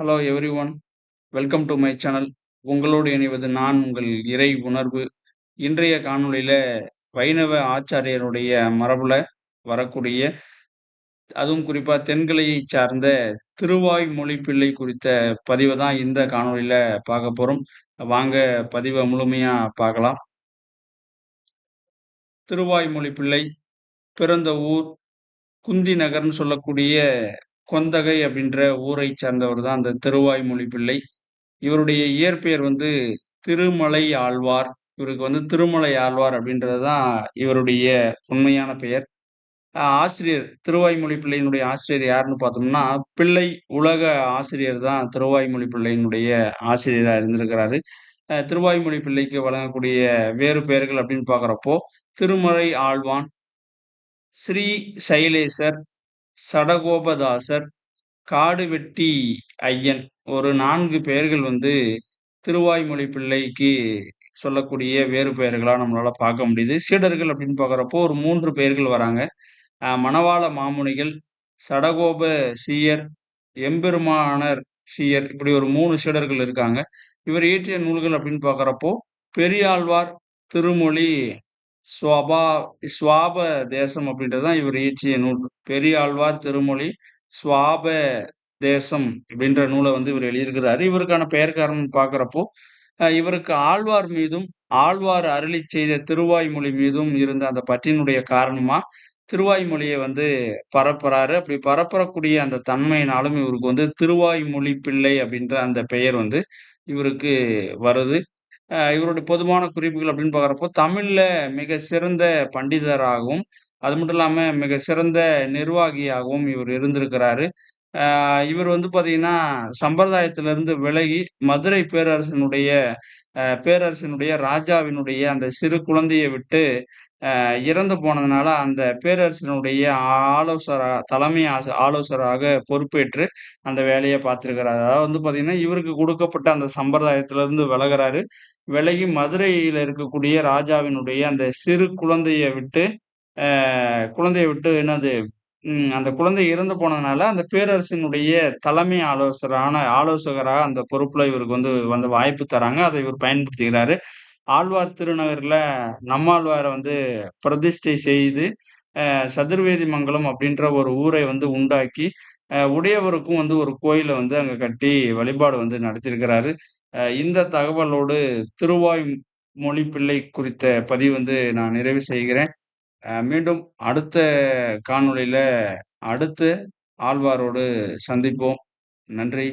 Hello everyone welcome to my channel உங்களோடு இணைவது நான் உங்கள் இறை உணர்வு. இன்றைய காணொளியில் வைணவ ஆச்சாரியருடைய மரபுல வரக்கூடிய அதுவும் குறிப்பாக தென்கலையை சார்ந்த திருவாய் மொழி பிள்ளை குறித்த பதிவை தான் இந்த காணொலியில் பார்க்க போகிறோம் வாங்க பதிவை முழுமையாக பார்க்கலாம். திருவாய்மொழி பிள்ளை பிறந்த ஊர் குந்தி நகர்னு சொல்லக்கூடிய கொந்தகை அப்படின்ற ஊரை சார்ந்தவர் தான் அந்த திருவாய்மொழி பிள்ளை இவருடைய இயற்பெயர் வந்து திருமலை ஆழ்வார். இவருக்கு வந்து திருமலை ஆழ்வார் அப்படின்றது தான் இவருடைய உண்மையான பெயர். ஆசிரியர் திருவாய்மொழி பிள்ளையினுடைய ஆசிரியர் யாருன்னு பார்த்தோம்னா பிள்ளை உலக ஆசிரியர் தான் திருவாய்மொழி பிள்ளையினுடைய ஆசிரியராக இருந்திருக்கிறாரு. திருவாய்மொழி பிள்ளைக்கு வழங்கக்கூடிய வேறு பெயர்கள் அப்படின்னு பார்க்குறப்போ திருமலை ஆழ்வான் ஸ்ரீ சைலேசர் சடகோபதாசர் காடுவெட்டி ஐயன் ஒரு நான்கு பெயர்கள் வந்து திருவாய்மொழி பிள்ளைக்கு சொல்லக்கூடிய வேறு பெயர்களாக நம்மளால் பார்க்க முடியுது. சீடர்கள் அப்படின்னு பார்க்குறப்போ ஒரு மூன்று பெயர்கள் வராங்க. மணவாள மாமுனிகள் சடகோப சீயர் எம்பெருமானர் சீயர் இப்படி ஒரு மூணு சீடர்கள் இருக்காங்க. இவர் இயற்றிய நூல்கள் அப்படின்னு பார்க்குறப்போ பெரியாழ்வார் திருமொழி ஸ்வபா ஸ்வாப தேசம் அப்படின்றது தான் இவர் இயற்றிய நூல். பெரியாழ்வார் திருமொழி ஸ்வாப தேசம் அப்படின்ற நூலை வந்து இவர் எழுதியிருக்கிறாரு. இவருக்கான பெயர்காரன் பார்க்குறப்போ இவருக்கு ஆழ்வார் மீதும் ஆழ்வார் அருளி செய்த திருவாய்மொழி மீதும் இருந்த அந்த பற்றினுடைய காரணமா திருவாய்மொழியை வந்து பரப்புறாரு. அப்படி பரப்பரக்கூடிய அந்த தன்மையினாலும் இவருக்கு வந்து திருவாய்மொழி பிள்ளை அப்படின்ற அந்த பெயர் வந்து இவருக்கு வருது. இவருடைய பொதுவான குறிப்புகள் அப்படின்னு பார்க்குறப்போ தமிழில் மிக சிறந்த பண்டிதராகவும் அது மட்டும் இல்லாமல் மிக சிறந்த நிர்வாகியாகவும் இவர் இருந்திருக்கிறாரு. இவர் வந்து பார்த்தீங்கன்னா சம்பிரதாயத்திலிருந்து விலகி மதுரை பேரரசனுடைய பேரரசனுடைய ராஜாவினுடைய அந்த சிறு குழந்தையை விட்டு இறந்து போனதுனால அந்த பேரரசனுடைய ஆலோசரா தலைமை ஆலோசராக பொறுப்பேற்று அந்த வேலையை பார்த்துருக்கிறாரு. அதாவது வந்து பார்த்தீங்கன்னா இவருக்கு கொடுக்கப்பட்ட அந்த சம்பிரதாயத்திலிருந்து விலகிறாரு. விலகி மதுரையில் இருக்கக்கூடிய ராஜாவினுடைய அந்த சிறு குழந்தையை விட்டு குழந்தையை விட்டு என்னது அந்த குழந்தை இறந்து போனதுனால அந்த பேரரசினுடைய தலைமை ஆலோசகரான ஆலோசகராக அந்த பொறுப்புல இவருக்கு வந்து வந்து வாய்ப்பு தராங்க. அதை இவர் பயன்படுத்திக்கிறாரு. ஆழ்வார் திருநகர்ல நம்மாழ்வாரை வந்து பிரதிஷ்டை செய்து சதுர்வேதி மங்கலம் அப்படின்ற ஒரு ஊரை வந்து உண்டாக்கி உடையவருக்கும் வந்து ஒரு கோயிலை வந்து அங்க கட்டி வழிபாடு வந்து நடத்தியிருக்கிறாரு. இந்த தகவலோடு திருவாய் மொழி பிள்ளை குறித்த பதிவு வந்து நான் நிறைவு செய்கிறேன். மீண்டும் அடுத்த காணொளியில் அடுத்து ஆழ்வாரோடு சந்திப்போம். நன்றி.